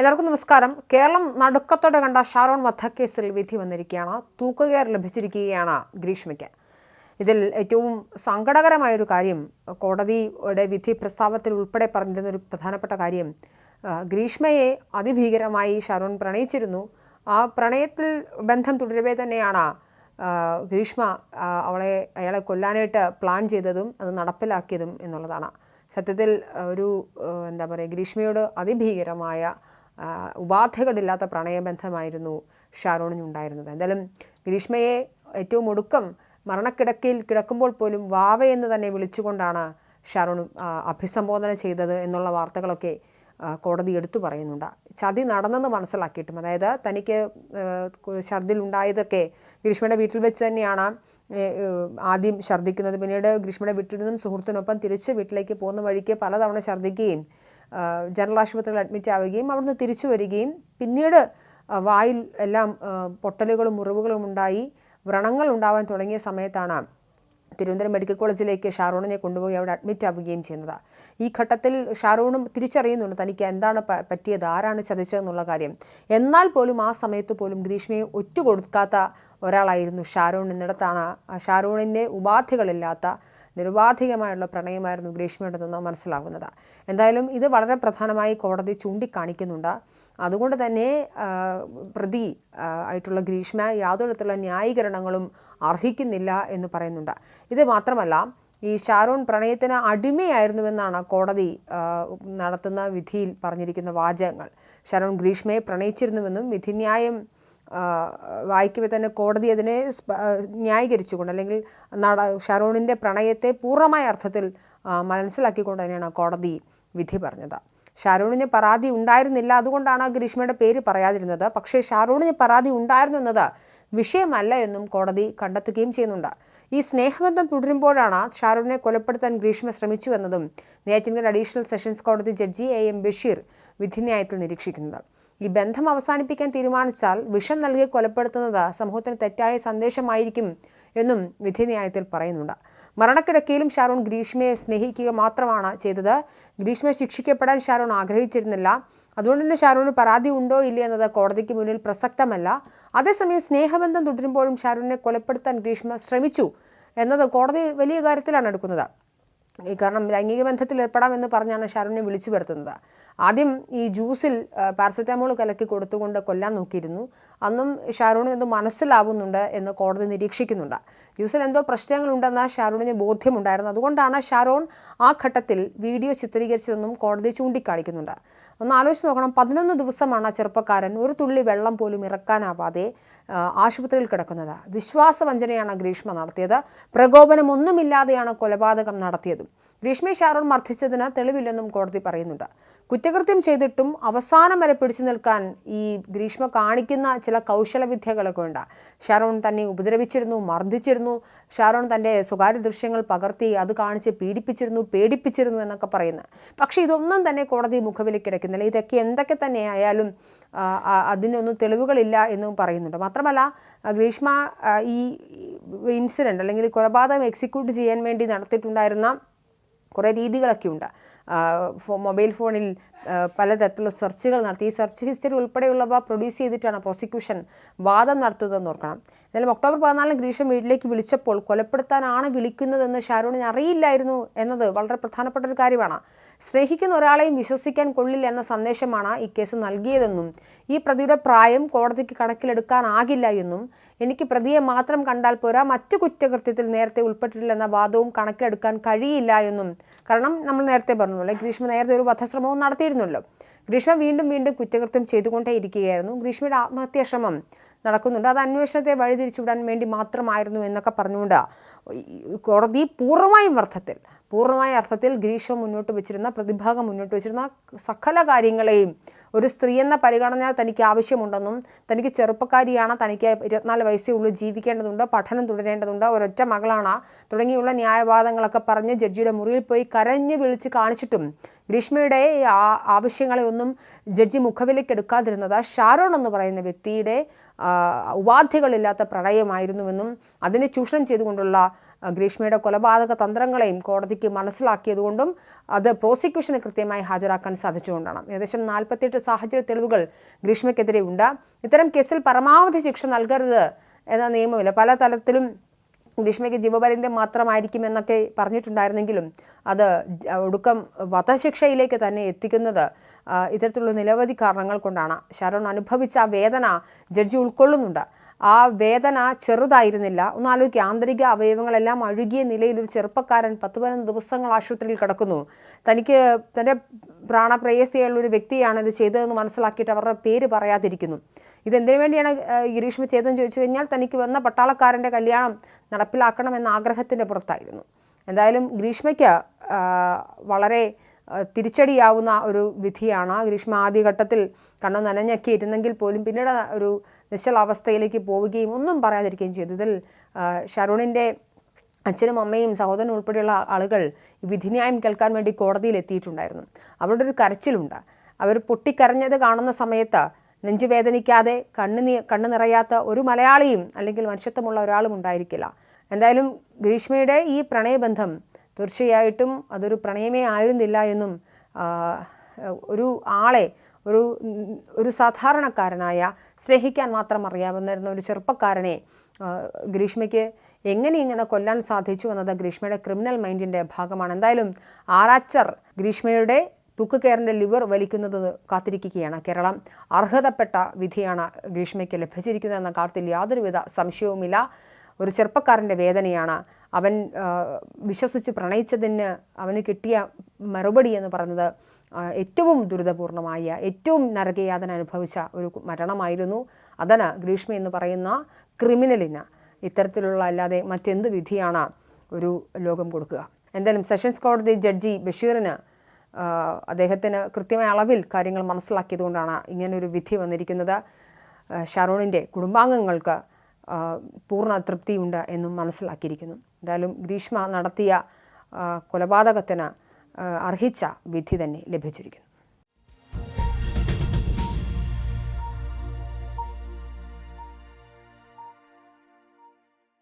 എല്ലാവർക്കും നമസ്കാരം. കേരളം നടുക്കത്തോടെ കണ്ട ഷാരോൺ വധക്കേസിൽ വിധി വന്നിരിക്കുകയാണ്. തൂക്കുകയർ ലഭിച്ചിരിക്കുകയാണ് ഗ്രീഷ്മയ്ക്ക്. ഇതിൽ ഏറ്റവും സങ്കടകരമായൊരു കാര്യം കോടതിയുടെ വിധി പ്രസ്താവത്തിൽ ഉൾപ്പെടെ പറഞ്ഞിരുന്ന ഒരു പ്രധാനപ്പെട്ട കാര്യം ഗ്രീഷ്മയെ അതിഭീകരമായി ഷാരോൺ പ്രണയിച്ചിരുന്നു. ആ പ്രണയത്തിൽ ബന്ധം തുടരവേ തന്നെയാണ് ഗ്രീഷ്മ അവളെ അയാളെ കൊല്ലാനായിട്ട് പ്ലാൻ ചെയ്തതും അത് നടപ്പിലാക്കിയതും എന്നുള്ളതാണ്. സത്യത്തിൽ ഒരു എന്താ പറയുക ഗ്രീഷ്മയോട് അതിഭീകരമായ ഉപാധികളില്ലാത്ത പ്രണയബന്ധമായിരുന്നു ഷാരോണിനുണ്ടായിരുന്നത്. എന്തായാലും ഗ്രീഷ്മയെ ഏറ്റവും ഒടുക്കം മരണക്കിടക്കയിൽ കിടക്കുമ്പോൾ പോലും വാവ എന്ന് തന്നെ വിളിച്ചുകൊണ്ടാണ് ഷാരോൺ അഭിസംബോധന ചെയ്തത് എന്നുള്ള വാർത്തകളൊക്കെ കോടതി എടുത്തു പറയുന്നുണ്ട്. ചതി നടന്നെന്ന് മനസ്സിലാക്കിയിട്ടും അതായത് തനിക്ക് ഛർദിൽ ഉണ്ടായതൊക്കെ ഗ്രീഷ്മയുടെ വീട്ടിൽ വെച്ച് തന്നെയാണ് ആദ്യം ഛർദ്ദിക്കുന്നത്. പിന്നീട് ഗ്രീഷ്മയുടെ വീട്ടിൽ നിന്നും സുഹൃത്തിനൊപ്പം തിരിച്ച് വീട്ടിലേക്ക് പോകുന്ന വഴിക്ക് പലതവണ ഛർദ്ദിക്കുകയും ജനറൽ ആശുപത്രിയിൽ അഡ്മിറ്റ് ആവുകയും അവിടുന്ന് തിരിച്ചു വരികയും പിന്നീട് വായിൽ എല്ലാം പൊട്ടലുകളും മുറിവുകളും ഉണ്ടായി വ്രണങ്ങൾ ഉണ്ടാവാൻ തുടങ്ങിയ സമയത്താണ് തിരുവനന്തപുരം മെഡിക്കൽ കോളേജിലേക്ക് ഷാറൂണിനെ കൊണ്ടുപോയി അവിടെ അഡ്മിറ്റ് ആവുകയും ചെയ്യുന്നത്. ഈ ഘട്ടത്തിൽ ഷാറൂണും തിരിച്ചറിയുന്നുണ്ട് തനിക്ക് എന്താണ് പറ്റിയത് ആരാണ് ചതിച്ചതെന്നുള്ള കാര്യം. എന്നാൽ പോലും ആ സമയത്ത് പോലും ഗ്രീഷ്മയെ ഒറ്റുകൊടുക്കാത്ത ഒരാളായിരുന്നു ഷാരൂൺ എന്നിടത്താണ്. ഷാരൂണിന്റെ ഉപാധികളില്ലാത്ത നിരുപാധികമായുള്ള പ്രണയമായിരുന്നു ഗ്രീഷ്മയുടേതെന്ന് മനസ്സിലാകുന്നത്. എന്തായാലും ഇത് വളരെ പ്രധാനമായി കോടതി ചൂണ്ടിക്കാണിക്കുന്നുണ്ട്. അതുകൊണ്ട് തന്നെ പ്രതി ആയിട്ടുള്ള ഗ്രീഷ്മ യാതൊരു തരത്തിലുള്ള ന്യായീകരണങ്ങളും അർഹിക്കുന്നില്ല എന്ന് പറയുന്നുണ്ട്. ഇത് മാത്രമല്ല ഈ ഷാരോൺ പ്രണയത്തിന് അടിമയായിരുന്നുവെന്നാണ് കോടതി നടത്തുന്ന വിധിയിൽ പറഞ്ഞിരിക്കുന്ന വാചകങ്ങൾ. ഷാരോൺ ഗ്രീഷ്മയെ പ്രണയിച്ചിരുന്നുവെന്നും വിധിന്യായം വായിക്കുമ്പോൾ തന്നെ കോടതി അതിനെ ന്യായീകരിച്ചുകൊണ്ട് അല്ലെങ്കിൽ നട ഷാരോണിന്റെ പ്രണയത്തെ പൂർണമായ അർത്ഥത്തിൽ മനസ്സിലാക്കിക്കൊണ്ട് തന്നെയാണ് കോടതി വിധി പറഞ്ഞത്. ഷാരൂണിന് പരാതി ഉണ്ടായിരുന്നില്ല. അതുകൊണ്ടാണ് ഗ്രീഷ്മയുടെ പേര് പറയാതിരുന്നത്. പക്ഷേ ഷാരൂണിന് പരാതി ഉണ്ടായിരുന്നു എന്നത് വിഷയമല്ല എന്നും കോടതി കണ്ടെത്തുകയും ചെയ്യുന്നുണ്ട്. ഈ സ്നേഹബന്ധം തുടരുമ്പോഴാണ് ഷാരൂണിനെ കൊലപ്പെടുത്താൻ ഗ്രീഷ്മ ശ്രമിച്ചു എന്നതും അഡീഷണൽ സെഷൻസ് കോടതി ജഡ്ജി എ എം ബഷീർ വിധിന്യായത്തിൽ നിരീക്ഷിക്കുന്നത് ഈ ബന്ധം അവസാനിപ്പിക്കാൻ തീരുമാനിച്ചാൽ വിഷം നൽകി കൊലപ്പെടുത്തുന്നത് സമൂഹത്തിന് തെറ്റായ സന്ദേശമായിരിക്കും എന്നും വിധിന്യായത്തിൽ പറയുന്നുണ്ട്. മരണക്കിടക്കയിലും ഷാരോൺ ഗ്രീഷ്മയെ സ്നേഹിക്കുക മാത്രമാണ് ചെയ്തത്. ഗ്രീഷ്മ ശിക്ഷിക്കപ്പെടാൻ ഷാരോൺ ആഗ്രഹിച്ചിരുന്നില്ല. അതുകൊണ്ട് തന്നെ ഷാരോണിന് പരാതി ഉണ്ടോ ഇല്ലേ എന്നത് കോടതിക്ക് മുന്നിൽ പ്രസക്തമല്ല. അതേസമയം സ്നേഹബന്ധം തുടരുമ്പോഴും ഷാരോണിനെ കൊലപ്പെടുത്താൻ ഗ്രീഷ്മ ശ്രമിച്ചു എന്നത് കോടതി വലിയ കാര്യത്തിലാണ് എടുക്കുന്നത്. കാരണം ലൈംഗിക ബന്ധത്തിൽ ഏർപ്പെടാമെന്ന് പറഞ്ഞാണ് ഷാരൂണിനെ വിളിച്ചു വരുത്തുന്നത്. ആദ്യം ഈ ജ്യൂസിൽ പാരസെറ്റാമോൾ കലക്കി കൊടുത്തുകൊണ്ട് കൊല്ലാൻ നോക്കിയിരുന്നു. അന്നും ഷാരൂണിന് എന്തോ മനസ്സിലാവുന്നുണ്ട് എന്ന് കോടതി നിരീക്ഷിക്കുന്നുണ്ട്. ജ്യൂസിൽ എന്തോ പ്രശ്നങ്ങളുണ്ടെന്ന ഷാരൂണിന് ബോധ്യമുണ്ടായിരുന്നു. അതുകൊണ്ടാണ് ഷാരോൺ ആ ഘട്ടത്തിൽ വീഡിയോ ചിത്രീകരിച്ചതെന്നും കോടതി ചൂണ്ടിക്കാണിക്കുന്നുണ്ട്. ഒന്ന് ആലോചിച്ച് നോക്കണം പതിനൊന്ന് ദിവസമാണ് ആ ചെറുപ്പക്കാരൻ ഒരു തുള്ളി വെള്ളം പോലും ഇറക്കാനാവാതെ ആശുപത്രിയിൽ കിടക്കുന്നത്. വിശ്വാസവഞ്ചനയാണ് ഗ്രീഷ്മ നടത്തിയത്. പ്രകോപനമൊന്നുമില്ലാതെയാണ് കൊലപാതകം നടത്തിയതും. ഗ്രീഷ്മയെ ഷാരോൺ മർദ്ദിച്ചതിന് തെളിവില്ലെന്നും കോടതി പറയുന്നുണ്ട്. കുറ്റകൃത്യം ചെയ്തിട്ടും അവസാനം വരെ പിടിച്ചു നിൽക്കാൻ ഈ ഗ്രീഷ്മ കാണിക്കുന്ന ചില കൗശലവിദ്യകളൊക്കെ ഉണ്ട്. ഷാരോൺ തന്നെ ഉപദ്രവിച്ചിരുന്നു മർദ്ദിച്ചിരുന്നു. ഷാരോൺ തന്റെ സ്വകാര്യ ദൃശ്യങ്ങൾ പകർത്തി അത് കാണിച്ച് പീഡിപ്പിച്ചിരുന്നു പേടിപ്പിച്ചിരുന്നു എന്നൊക്കെ പറയുന്നത് പക്ഷേ ഇതൊന്നും തന്നെ കോടതി മുഖവിലക്കിടക്കുന്നില്ല ഇതൊക്കെ എന്തൊക്കെ തന്നെ ആയാലും അതിനൊന്നും തെളിവുകളില്ല എന്നും പറയുന്നുണ്ട്. മാത്രമല്ല ഗ്രീഷ്മ ഈ ഇൻസിഡന്റ് അല്ലെങ്കിൽ കൊലപാതകം എക്സിക്യൂട്ട് ചെയ്യാൻ വേണ്ടി നടത്തിയിട്ടുണ്ടായിരുന്ന കുറേ രീതികളൊക്കെ ഉണ്ട്. ഫോ മൊബൈൽ ഫോണിൽ പലതരത്തിലുള്ള സെർച്ചുകൾ നടത്തി. ഈ സെർച്ച് ഹിസ്റ്ററി ഉൾപ്പെടെയുള്ളവ പ്രൊഡ്യൂസ് ചെയ്തിട്ടാണ് പ്രോസിക്യൂഷൻ വാദം നടത്തുന്നതെന്ന് ഓർക്കണം. എന്നാലും ഒക്ടോബർ പതിനാലിന് ഗ്രീഷ്മ വീട്ടിലേക്ക് വിളിച്ചപ്പോൾ കൊലപ്പെടുത്താനാണ് വിളിക്കുന്നതെന്ന് ഷാരൂണിന് അറിയില്ലായിരുന്നു എന്നത് വളരെ പ്രധാനപ്പെട്ട ഒരു കാര്യമാണ്. സ്നേഹിക്കുന്ന ഒരാളെയും വിശ്വസിക്കാൻ കൊള്ളില്ല എന്ന സന്ദേശമാണ് ഈ കേസ് നൽകിയതെന്നും ഈ പ്രതിയുടെ പ്രായം കോടതിക്ക് കണക്കിലെടുക്കാനാകില്ല എന്നും എനിക്ക് പ്രതിയെ മാത്രം കണ്ടാൽ പോരാ മറ്റു കുറ്റകൃത്യത്തിൽ നേരത്തെ ഉൾപ്പെട്ടിട്ടില്ലെന്ന വാദവും കണക്കിലെടുക്കാൻ കഴിയില്ല എന്നും കാരണം നമ്മൾ നേരത്തെ പറഞ്ഞല്ലോ ഗ്രീഷ്മ നേരത്തെ ഒരു വധശ്രമവും നടത്തിയിരുന്നല്ലോ. ഗ്രീഷ്മ വീണ്ടും വീണ്ടും കുറ്റകൃത്യം ചെയ്തുകൊണ്ടേ ഇരിക്കുകയായിരുന്നു ഗ്രീഷ്മയുടെ ആത്മഹത്യാ ശ്രമം നടക്കുന്നുണ്ട്. അത് അന്വേഷണത്തെ വഴിതിരിച്ചുവിടാൻ വേണ്ടി മാത്രമായിരുന്നു എന്നൊക്കെ പറഞ്ഞുകൊണ്ട് കോടതി പൂർണമായും അർത്ഥത്തിൽ പൂർണമായ അർത്ഥത്തിൽ ഗ്രീഷ മുന്നോട്ട് വെച്ചിരുന്ന പ്രതിഭാഗം മുന്നോട്ട് വെച്ചിരുന്ന സകല കാര്യങ്ങളെയും ഒരു സ്ത്രീ എന്ന പരിഗണന തനിക്ക് ആവശ്യമുണ്ടെന്നും തനിക്ക് ചെറുപ്പക്കാരിയാണ് തനിക്ക് ഇരുപത്തിനാല് വയസ്സേ ഉള്ളൂ ജീവിക്കേണ്ടതുണ്ട് പഠനം തുടരേണ്ടതുണ്ട് ഒരൊറ്റ മകളാണ് തുടങ്ങിയുള്ള ന്യായവാദങ്ങളൊക്കെ പറഞ്ഞ് ജഡ്ജിയുടെ മുറിയിൽ പോയി കരഞ്ഞ് വിളിച്ച് കാണിച്ചിട്ടും ഗ്രീഷ്മയുടെ ആ- ആവശ്യങ്ങളെ ഒന്നും ജഡ്ജി മുഖവിലേക്ക് എടുക്കാതിരുന്നത് ഷാരോൺ എന്ന് പറയുന്ന വ്യക്തിയുടെ ഉപാധികളില്ലാത്ത പ്രണയമായിരുന്നുവെന്നും അതിനെ ചൂഷണം ചെയ്തുകൊണ്ടുള്ള ഗ്രീഷ്മയുടെ കൊലപാതക തന്ത്രങ്ങളെയും കോടതിക്ക് മനസ്സിലാക്കിയതുകൊണ്ടും അത് പ്രോസിക്യൂഷന് കൃത്യമായി ഹാജരാക്കാൻ സാധിച്ചുകൊണ്ടാണ്. ഏകദേശം നാൽപ്പത്തിയെട്ട് സാഹചര്യ തെളിവുകൾ ഗ്രീഷ്മയ്ക്കെതിരെ ഉണ്ട് ഇത്തരം കേസിൽ പരമാവധി ശിക്ഷ നൽകരുത് എന്ന നിയമമില്ല. പല തലത്തിലും ഗ്രീഷ്മയ്ക്ക് ജീവപര്യന്തം മാത്രമായിരിക്കും എന്നൊക്കെ പറഞ്ഞിട്ടുണ്ടായിരുന്നെങ്കിലും അത് ഒടുക്കം വധശിക്ഷയിലേക്ക് തന്നെ എത്തിക്കുന്നത് ഇത്തരത്തിലുള്ള നിരവധി കാരണങ്ങൾ കൊണ്ടാണ്. ഷാരോൺ അനുഭവിച്ച വേദന ജഡ്ജി ഉൾക്കൊള്ളുന്നുണ്ട്. ആ വേദന ചെറുതായിരുന്നില്ല. ഒന്ന് ആലോചിക്കുക ആന്തരിക അവയവങ്ങളെല്ലാം അഴുകിയ നിലയിൽ ഒരു ചെറുപ്പക്കാരൻ പത്ത് പതിനൊന്ന് ദിവസങ്ങൾ ആശുപത്രിയിൽ കിടക്കുന്നു. തനിക്ക് തന്റെ പ്രാണപ്രേയസിയുള്ള ഒരു വ്യക്തിയാണ് ഇത് ചെയ്തതെന്ന് മനസ്സിലാക്കിയിട്ട് അവരുടെ പേര് പറയാതിരിക്കുന്നു. ഇതെന്തിനു വേണ്ടിയാണ് ഗിരീഷ്മ ചെയ്തതെന്ന് ചോദിച്ചു കഴിഞ്ഞാൽ തനിക്ക് വന്ന പട്ടാളക്കാരന്റെ കല്യാണം നടപ്പിലാക്കണമെന്ന ആഗ്രഹത്തിന്റെ പുറത്തായിരുന്നു. എന്തായാലും ഗ്രീഷ്മയ്ക്ക് വളരെ തിരിച്ചടിയാവുന്ന ഒരു വിധിയാണ്. ഗ്രീഷ്മ ആദ്യഘട്ടത്തിൽ കണ്ണു നനഞ്ഞൊക്കെ ഇരുന്നെങ്കിൽ പോലും പിന്നീട് ഒരു നിശ്ചലാവസ്ഥയിലേക്ക് പോവുകയും ഒന്നും പറയാതിരിക്കുകയും ചെയ്തു. ഇതിൽ ഷരുണിന്റെ അച്ഛനും അമ്മയും സഹോദരനും ഉൾപ്പെടെയുള്ള ആളുകൾ വിധിന്യായം കേൾക്കാൻ വേണ്ടി കോടതിയിൽ എത്തിയിട്ടുണ്ടായിരുന്നു. അവരുടെ ഒരു കരച്ചിലുണ്ട്. അവർ പൊട്ടിക്കരഞ്ഞത് കാണുന്ന സമയത്ത് നെഞ്ചുവേദനിക്കാതെ കണ്ണു കണ്ണ് നിറയാത്ത ഒരു മലയാളിയും അല്ലെങ്കിൽ മനുഷ്യത്വമുള്ള ഒരാളും ഉണ്ടായിരിക്കില്ല. എന്തായാലും ഗ്രീഷ്മയുടെ ഈ പ്രണയബന്ധം തീർച്ചയായിട്ടും അതൊരു പ്രണയമേ ആയിരുന്നില്ല എന്നും ഒരു ആളെ ഒരു ഒരു സാധാരണക്കാരനായ സ്നേഹിക്കാൻ മാത്രം അറിയാവുന്നിരുന്ന ഒരു ചെറുപ്പക്കാരനെ ഗ്രീഷ്മയ്ക്ക് എങ്ങനെ ഇങ്ങനെ കൊല്ലാൻ സാധിച്ചു എന്നത് ഗ്രീഷ്മയുടെ ക്രിമിനൽ മൈൻഡിന്റെ ഭാഗമാണ്. എന്തായാലും ആറാച്ചർ ഗ്രീഷ്മയുടെ തൂക്കുകയറിന്റെ ലിവർ വലിക്കുന്നത് കാത്തിരിക്കുകയാണ്. കേരളം അർഹതപ്പെട്ട വിധിയാണ് ഗ്രീഷ്മയ്ക്ക് ലഭിച്ചിരിക്കുന്നതെന്ന കാര്യത്തിൽ യാതൊരുവിധ സംശയവുമില്ല. ഒരു ചെറുപ്പക്കാരന്റെ വേദനയാണ്. അവൻ വിശ്വസിച്ച് പ്രണയിച്ചതിന് അവന് കിട്ടിയ മറുപടി എന്ന് പറയുന്നത് ഏറ്റവും ദുരിതപൂർണമായ ഏറ്റവും നരകയാതന അനുഭവിച്ച ഒരു മരണമായിരുന്നു. അതിന് ഗ്രീഷ്മ എന്ന് പറയുന്ന ക്രിമിനലിന് ഇത്തരത്തിലുള്ള അല്ലാതെ മറ്റെന്ത് വിധിയാണ് ഒരു ലോകം കൊടുക്കുക. എന്തായാലും സെഷൻസ് കോടതി ജഡ്ജി ബഷീറിന് അദ്ദേഹത്തിന് കൃത്യമായ അളവിൽ കാര്യങ്ങൾ മനസ്സിലാക്കിയതുകൊണ്ടാണ് ഇങ്ങനൊരു വിധി വന്നിരിക്കുന്നത്. ഷാറൂണിന്റെ കുടുംബാംഗങ്ങൾക്ക് പൂർണ തൃപ്തിയുണ്ട് എന്നും മനസ്സിലാക്കിയിരിക്കുന്നു. എന്തായാലും ഗ്രീഷ്മ നടത്തിയ കൊലപാതകത്തിന് അർഹിച്ച വിധി തന്നെ ലഭിച്ചിരിക്കുന്നു.